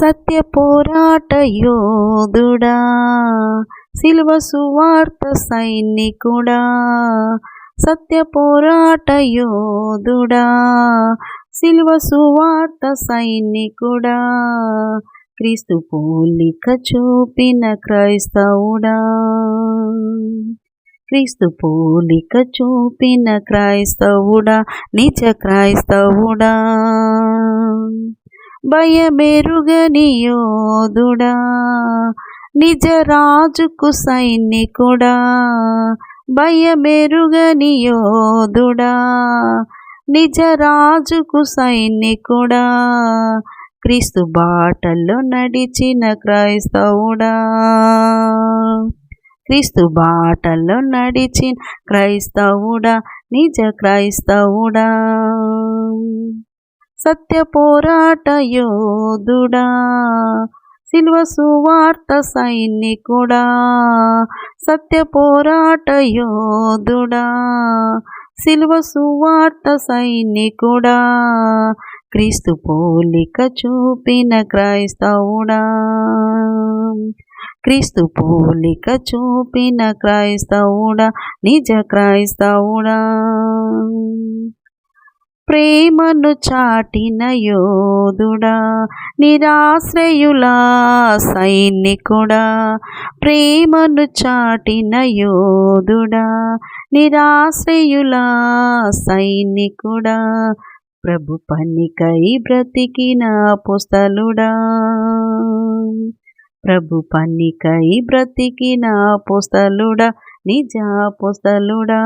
సత్య పోరాట యోధుడా సిల్వ సువార్త సైనికుడా సత్య పోరాట యోధుడా సిల్వ సువార్త సైనికుడా క్రీస్తు పోలిక చూపిన క్రైస్తవుడా. క్రీస్తు పోలిక చూపిన క్రైస్తవుడా నిజ క్రైస్తవుడా. భయమెరుగనియోధుడా నిజరాజుకు నిజ సైనికుడా. భయమెరుగనియోధుడా నిజరాజుకు నిజ సైనికుడా. క్రీస్తు బాటల్లో నడిచిన క్రైస్తవుడా. క్రీస్తు బాటల్లో నడిచిన క్రైస్తవుడా. నిజ క్రైస్తవుడా. సత్య పోరాట యోధుడా సిల్వ సువార్త సైనికుడా సత్య పోరాట యోధుడా సిల్వ సువార్త సైనికుడా క్రీస్తు పోలిక చూపిన క్రైస్తవుడా. క్రీస్తు పోలిక చూపిన క్రైస్తవుడా నిజ క్రైస్తవుడా. ప్రేమను చాటిన యోధుడా నిరాశ్రయులా సైనికుడా. ప్రేమను చాటిన యోధుడా నిరాశ్రయులా సైనికుడా. ప్రభు పనికై బ్రతికిన పుస్తలుడా ప్రభు పనికై బ్రతికిన పుస్తలుడా నిజ పుస్తలుడా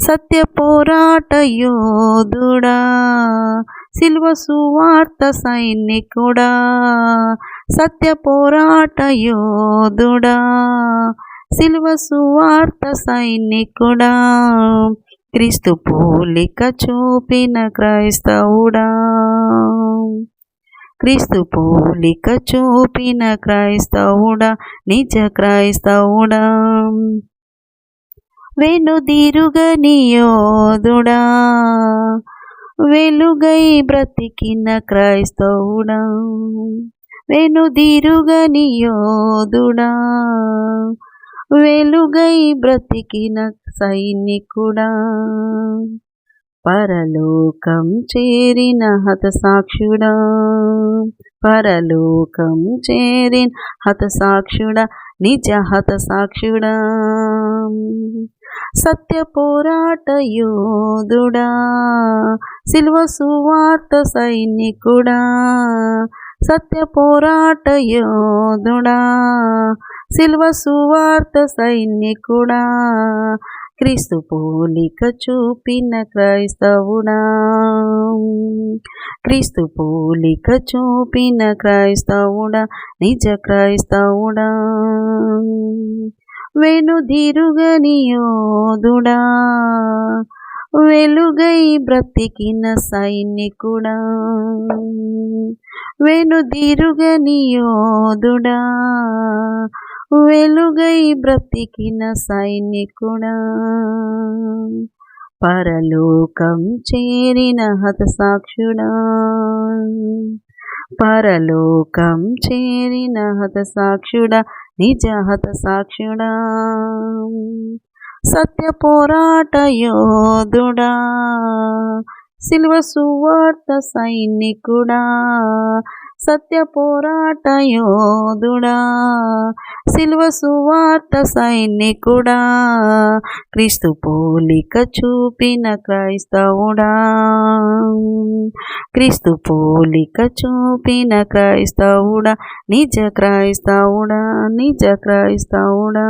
సత్య పోరాట యోధుడా సిల్వ సువార్త సైనికుడా సత్య పోరాట యోధుడా సిల్వ సువార్త సైనికుడా క్రీస్తు పోలిక చూపిన క్రైస్తవుడా. క్రీస్తు పోలిక చూపిన క్రైస్తవుడా నిజ క్రైస్తవుడా. వెనుదిరుగనియోదుడా వెలుగై బ్రతికిన క్రైస్తవుడా. వెనుదిరుగనియోదుడా వెలుగై బ్రతికిన సైనికుడా. పరలోకం చేరిన హతసాక్షుడా. పరలోకం చేరిన హతసాక్షుడా. నిజ హతసాక్షుడా. సత్య పోరాట యోధుడా సిల్వ సువార్త సైనికుడా సత్య పోరాట యోధుడా సిల్వ సువార్త సైనికుడా క్రీస్తు పోలిక చూపిన క్రైస్తవుడా క్రీస్తు పోలిక చూపిన క్రైస్తవుడా నిజ క్రైస్తవుడా. వెనుదిరుగనియోధుడా వెలుగై బ్రతికిన సైనికుడా. వెనుదిరుగనియోధుడా వెలుగై బ్రతికిన సైనికుడా. పరలోకం చేరిన హతసాక్షుడా. పరలోకం చేరిన హతసాక్షుడా. నిజహత సాక్షుడా సత్య పోరాట యోధుడా సిల్వ సువార్త సైనికుడా. సత్య పోరాట యోధుడా సిల్వ సువార్త సైనికుడా క్రీస్తు పోలిక చూపిన క్రైస్తవుడా. క్రీస్తు పోలిక చూపిన క్రైస్తవుడా నిజ క్రైస్తవుడా నిజ క్రైస్తవుడా.